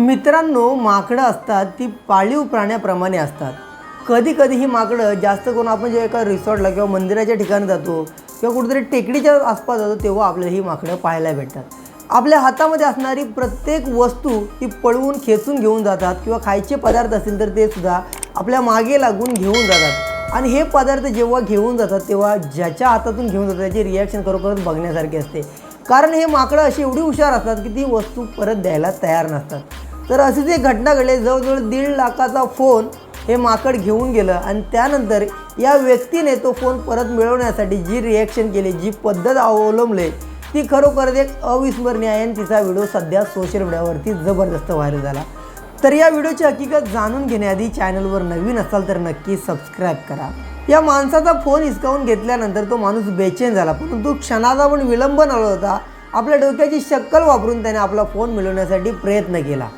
मित्रांनो माकडं असतात ती पाळीव प्राण्याप्रमाणे असतात. कधी कधी ही माकडं जास्त करून आपण जेव्हा एका रिसॉर्टला किंवा मंदिराच्या ठिकाणी जातो किंवा कुठेतरी टेकडीच्या आसपास जातो तेव्हा आपल्याला ही माकडं पाहायला भेटतात. आपल्या हातामध्ये असणारी प्रत्येक वस्तू ती पळवून खेचून घेऊन जातात किंवा खायचे पदार्थ असतील तर ते सुद्धा आपल्या मागे लागून घेऊन जातात. आणि हे पदार्थ जेव्हा घेऊन जातात तेव्हा ज्याच्या हातातून घेऊन जातात त्याची रिॲक्शन खरोखरच बघण्यासारखी असते. कारण हे माकडं अशी एवढी हुशार असतात की ती वस्तू परत द्यायला तयार नसतात. तर अशीच एक घटना घडली जवळजवळ दीड लाखाचा फोन हे माकड घेऊन गेलं आणि त्यानंतर या व्यक्तीने तो फोन परत मिळवण्यासाठी जी रिॲक्शन केली जी पद्धत अवलंबले ती खरोखरच एक अविस्मरणीय आहे. आणि तिचा व्हिडिओ सध्या सोशल मीडियावरती जबरदस्त व्हायरल झाला. तर या व्हिडिओची हकीकत जाणून घेण्याआधी चॅनलवर नवीन असाल तर नक्की सबस्क्राईब करा. या माणसाचा फोन हिसकावून घेतल्यानंतर तो माणूस बेचैन झाला परंतु क्षणाचा पण विलंब न होता आपल्या डोक्याची शक्कल वापरून त्याने आपला फोन मिळवण्यासाठी प्रयत्न केला.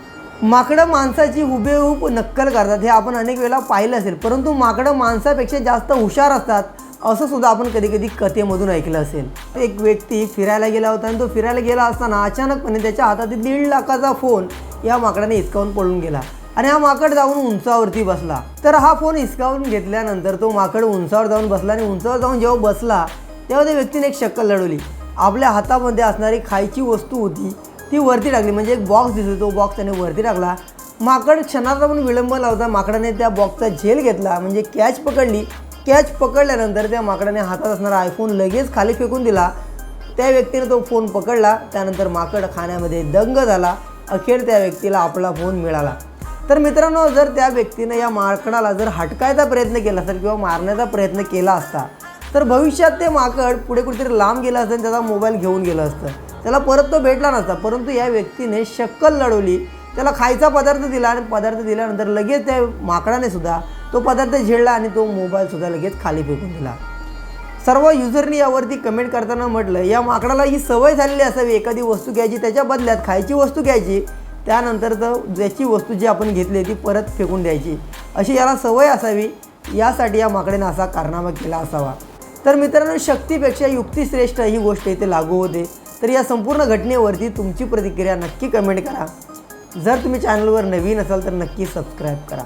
माकडं माणसाची हुबेहूब नक्कल करतात. हे आपण अनेक वेळा पाहिलं असेल. परंतु माकडं माणसापेक्षा जास्त हुशार असतात असं सुद्धा आपण कधी कधी कथेमधून ऐकलं असेल. एक व्यक्ती फिरायला गेला होता आणि तो फिरायला गेला असताना अचानकपणे त्याच्या हातातील दीड लाखाचा फोन या माकडाने हिसकावून पळून गेला आणि हा माकड जाऊन उंचावरती बसला. तर हा फोन हिसकावून घेतल्यानंतर तो माकड उंचावर जाऊन बसला आणि उंचावर जाऊन जेव्हा बसला तेव्हा त्या व्यक्तीने एक शक्कल लढवली. आपल्या हातामध्ये असणारी खायची वस्तू होती ती वरती टाकली. म्हणजे एक बॉक्स दिसतो तो बॉक्स त्याने वरती टाकला. माकड क्षणाचा पण विलंब लावता माकडाने त्या बॉक्सचा झेल घेतला. म्हणजे कॅच पकडली. कॅच पकडल्यानंतर त्या माकडाने हातात असणारा आयफोन लगेच खाली फेकून दिला. त्या व्यक्तीने तो फोन पकडला. त्यानंतर माकड खाण्यामध्ये दंग झाला. अखेर त्या व्यक्तीला आपला फोन मिळाला. तर मित्रांनो जर त्या व्यक्तीने या माकडाला जर हटकायचा प्रयत्न केला असेल किंवा मारण्याचा प्रयत्न केला असता तर भविष्यात ते माकड पुढे कुठेतरी लांब गेलं असतं आणि त्याचा मोबाईल घेऊन गेलं असतं. त्याला परत तो भेटला नसता. परंतु या व्यक्तीने शक्कल लढवली. त्याला खायचा पदार्थ दिला आणि पदार्थ दिल्यानंतर लगेच त्या माकडाने सुद्धा तो पदार्थ झेडला आणि तो मोबाईलसुद्धा लगेच खाली फेकून दिला. सर्व युजरनी यावरती कमेंट करताना म्हटलं या माकडाला ही सवय झालेली असावी एखादी वस्तू घ्यायची त्याच्या बदल्यात खायची वस्तू घ्यायची त्यानंतर तर ज्याची वस्तू जी आपण घेतली ती परत फेकून द्यायची. अशी याला सवय असावी यासाठी या माकडेनं असा कारनामा केला असावा. तर मित्रांनो शक्तीपेक्षा युक्ती श्रेष्ठ ही गोष्ट इथे लागू होते. तर या संपूर्ण घटनेवरती तुमची प्रतिक्रिया नक्की कमेंट करा. जर तुम्ही चॅनलवर नवीन असाल तर नक्की सबस्क्राईब करा.